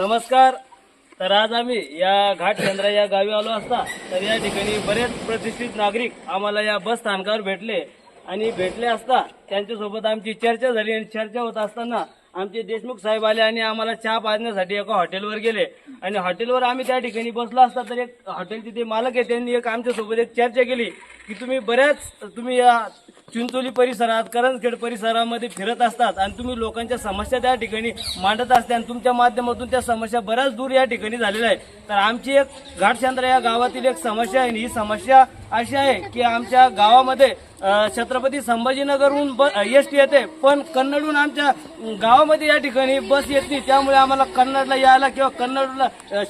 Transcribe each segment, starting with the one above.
नमस्कार. तर आज आम्ही या घाट केंद्रा या गावी आलो असता. तर या ठिकाणी बरेच प्रतिष्ठित नागरिक आम्हाला या बस स्थानकावर भेटले. आणि भेटले असता त्यांच्यासोबत आमची चर्चा झाली आणि चर्चा होत असताना आमचे देशमुख साहेब आले आणि आम्हाला चहा पाजण्यासाठी एका हॉटेलवर गेले. आणि हॉटेलवर आम्ही त्या ठिकाणी बसलो असता तर एक हॉटेलचे ते मालक आहे त्यांनी एक आमच्यासोबत एक चर्चा केली. की तुम्ही बऱ्याच तुम्ही या चिंचोली परिसरात करंजखेड परिसरामध्ये फिरत असतात आणि तुम्ही लोकांच्या समस्या त्या ठिकाणी मांडत असता आणि तुमच्या माध्यमातून त्या समस्या बऱ्याच दूर या ठिकाणी झालेल्या आहे तर आमची एक घाटशांद्रा या गावातील एक समस्या आहे आणि ही समस्या अशी आहे की आमच्या गावामध्ये छत्रपती संभाजीनगरहून ब एस टी येते पण कन्नडहून आमच्या गावामध्ये या ठिकाणी बस येत नाही. त्यामुळे आम्हाला कन्नडला यायला किंवा कन्नडला अ,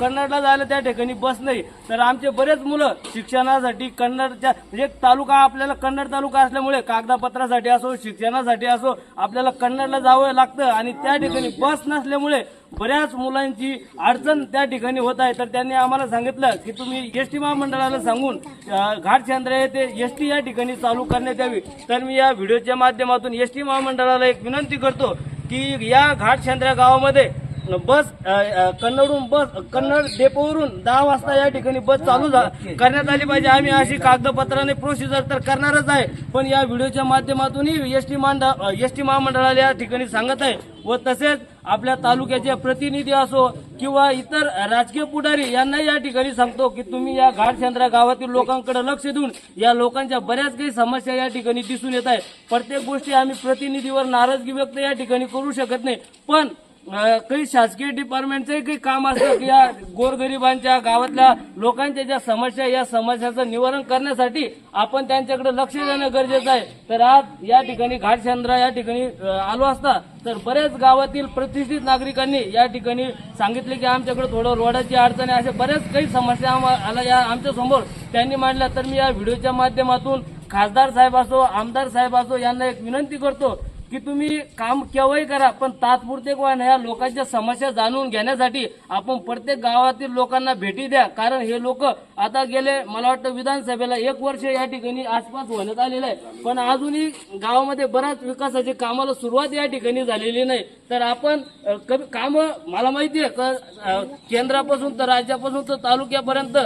कन्नडला जायला त्या ठिकाणी बस नाही. तर आमचे बरेच मुलं शिक्षणासाठी कन्नडच्या म्हणजे एक तालुका आपल्याला कन्नड तालुका असल्यामुळे कागदपत्रासाठी असो शिक्षणासाठी असो आपल्याला कन्नडला जावं लागतं. आणि त्या ठिकाणी बस नसल्यामुळे बऱ्याच मुलांची अडचण त्या ठिकाणी होत आहे. तर त्यांनी आम्हाला सांगितलं की तुम्ही एस टी महामंडळाला सांगून घाटचंद्र येथे एस टी या ठिकाणी चालू करण्यात यावी. तर मी या व्हिडिओच्या माध्यमातून एस टी महामंडळाला एक विनंती करतो की या घाटचंद्र गावामध्ये बस कन्नडहून बस कन्नड डेपोवरून दहा वाजता या ठिकाणी बस चालू करण्यात आली पाहिजे. आम्ही अशी कागदपत्राने प्रोसिजर तर करणारच आहे. पण या व्हिडिओच्या माध्यमातूनही एस टी एस टी महामंडळाला या ठिकाणी सांगत आहे व तसेच आपल्या तालुक्याचे प्रतिनिधी असो किंवा इतर राजकीय पुढारी यांना या ठिकाणी सांगतो की तुम्ही या घाटशेंद्रा गावातील लोकांकडे लक्ष देऊन या लोकांच्या बऱ्याच काही समस्या या ठिकाणी दिसून येत आहे प्रत्येक गोष्टी आम्ही प्रतिनिधीवर नाराजगी व्यक्त या ठिकाणी करू शकत नाही. पण काही शासकीय डिपार्टमेंटचंही काही काम असतं की या गोरगरिबांच्या गावातल्या लोकांच्या ज्या समस्या या समस्याचं निवारण करण्यासाठी आपण त्यांच्याकडे लक्ष देणं गरजेचं आहे. तर आज या ठिकाणी घाटचंद्रा या ठिकाणी आलो असता तर बऱ्याच गावातील प्रतिष्ठित नागरिकांनी या ठिकाणी सांगितले की आमच्याकडे थोडं रोडाची अडचण आहे अशा बऱ्याच काही समस्या आम्हाला या आमच्यासमोर. त्यांनी मांडल्या तर मी या व्हिडिओच्या माध्यमातून खासदार साहेब असो आमदार साहेब असो यांना एक विनंती करतो की तुम्ही काम केव्हाही करा पण तात्पुरते किंवा ह्या लोकांच्या समस्या जाणून घेण्यासाठी आपण प्रत्येक गावातील लोकांना भेटी द्या. कारण हे लोक आता गेले मला वाटतं विधानसभेला एक वर्ष या ठिकाणी आसपास होण्यात आलेलं आहे. पण अजूनही गावामध्ये बऱ्याच विकासाची कामाला सुरुवात या ठिकाणी झालेली नाही. तर आपण काम मला माहिती आहे का केंद्रापासून तर राज्यापासून तर तालुक्यापर्यंत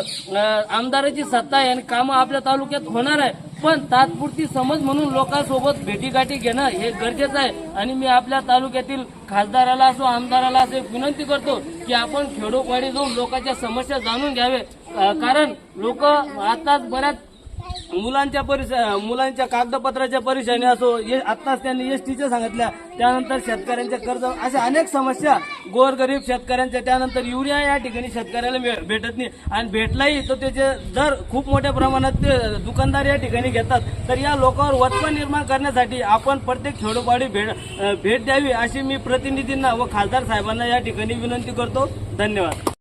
आमदाराची सत्ता आहे आणि कामं आपल्या तालुक्यात होणार आहे. पण तात्पुरती समज म्हणून लोकांसोबत भेटीगाठी घेणं हे गरजेचं आहे. आणि मी आपल्या तालुक्यातील खासदाराला असो आमदाराला असो विनंती करतो की आपण खेडोपाडी जाऊन लोकांच्या समस्या जाणून घ्यावे. कारण लोक आताच बऱ्याच मुलांच्या परिस मुलांच्या कागदपत्राच्या परीक्षाने असो आत्ताच त्यांनी एस टीच्या सांगितल्या त्यानंतर शेतकऱ्यांच्या कर्ज अशा अनेक समस्या गोरगरीब शेतकऱ्यांच्या त्यानंतर युरिया या ठिकाणी शेतकऱ्याला भेटत नाही. आणि भेटलाही तर त्याचे दर खूप मोठ्या प्रमाणात ते दुकानदार या ठिकाणी घेतात. तर या लोकांवर वचपन निर्माण करण्यासाठी आपण प्रत्येक खेडोपाडी भेट भेट द्यावी अशी मी प्रतिनिधींना व खासदार साहेबांना या ठिकाणी विनंती करतो. धन्यवाद.